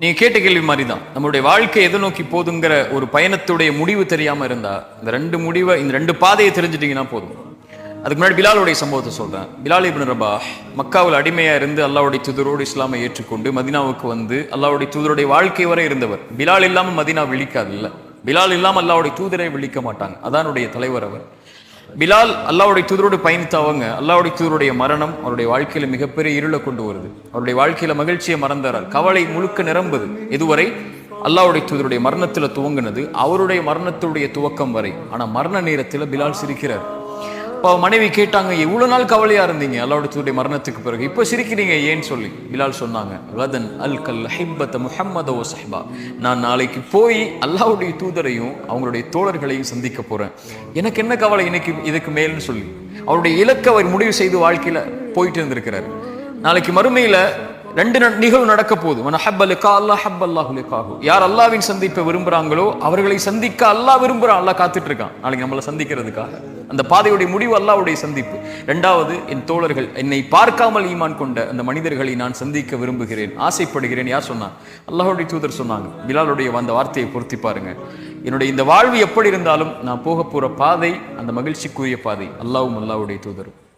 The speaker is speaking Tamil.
நீங்க கேட்ட கேள்வி மாதிரி தான் நம்மளுடைய வாழ்க்கை எதை நோக்கி போதுங்கிற ஒரு பயணத்துடைய முடிவு தெரியாம இருந்தா இந்த ரெண்டு முடிவை இந்த ரெண்டு பாதையை தெரிஞ்சிட்டீங்கன்னா போதும். அதுக்கு முன்னாடி பிலாலுடைய சம்பவத்தை சொல்கிறேன் பிலால் இப்னு ரபா மக்காவில் அடிமையா இருந்து அல்லாவுடைய துதரோடு இஸ்லாமை ஏற்றுக்கொண்டு மதினாவுக்கு வந்து அல்லாவுடைய தூதருடைய வாழ்க்கை வரை இருந்தவர். பிலால் இல்லாமல் மதினா விழிக்காது இல்லை. பிலால் இல்லாமல் அல்லாவுடைய தூதரை விழிக்க மாட்டாங்க. அதானுடைய தலைவர் அவர். பிலால் அல்லாவுடைய தூதரோடு பயணித்த அவங்க அல்லாவுடைய தூதருடைய மரணம் அவருடைய வாழ்க்கையில மிகப்பெரிய இருளை கொண்டு வருது. அவருடைய வாழ்க்கையில மகிழ்ச்சியை மறந்தார் கவலை முழுக்க நிரம்புது. இதுவரை அல்லாவுடைய தூதருடைய மரணத்துல துவங்கினது அவருடைய மரணத்துடைய துவக்கம் வரை. ஆனா மரண நேரத்துல பிலால் சிரிக்கிறார். இப்போ மனைவி கேட்டாங்க இவ்வளோ நாள் கவலையாக இருந்தீங்க? அல்லாவுடைய மரணத்துக்கு பிறகு இப்போ சிரிக்கிறீங்க ஏன்னு சொல்லி. இலால் சொன்னாங்க கதன் அல் கல் ஹிப்பத்த முஹம்மத ஓ சஹ்பா. நான் நாளைக்கு போய் அல்லாவுடைய தூதரையும் அவங்களுடைய தோழர்களையும் சந்திக்க போகிறேன் எனக்கு என்ன கவலை இன்னைக்கு இதுக்கு மேல்னு சொல்லி? அவருடைய இலக்கை அவர் முடிவு செய்து வாழ்க்கையில் போயிட்டு இருந்திருக்கிறார். நாளைக்கு மறுமையில் ரெண்டு ந- நிகழ்வு நடக்க போகுது. மன ஹப்ப லிகா அல்லாஹ் ஹப்ப அல்லாஹு லிகாஹு யார் அல்லாவின் சந்திப்பை விரும்புறாங்களோ அவர்களை சந்திக்க அல்லாஹ் விரும்புறான். அல்லாஹ் காத்துட்டு இருக்கான் நாளைக்கு நம்மளை சந்திக்கிறதுக்காக. அந்த பாதையுடைய முடிவு அல்லாஹ்வுடைய சந்திப்பு. ரெண்டாவது என் தோழர்கள் என்னை பார்க்காமல் ஈமான் கொண்ட அந்த மனிதர்களை நான் சந்திக்க விரும்புகிறேன். ஆசைப்படுகிறேன். யார் சொன்னான் அல்லாஹுடைய தூதர் சொன்னாங்க. பிலாலுடைய அந்த வார்த்தையை பொருத்தி பாருங்க. என்னுடைய இந்த வாழ்வு எப்படி இருந்தாலும் நான் போக போற பாதை அந்த மகிழ்ச்சிக்குரிய பாதை. அல்லாவும் அல்லாஹ்வுடைய தூதரும்.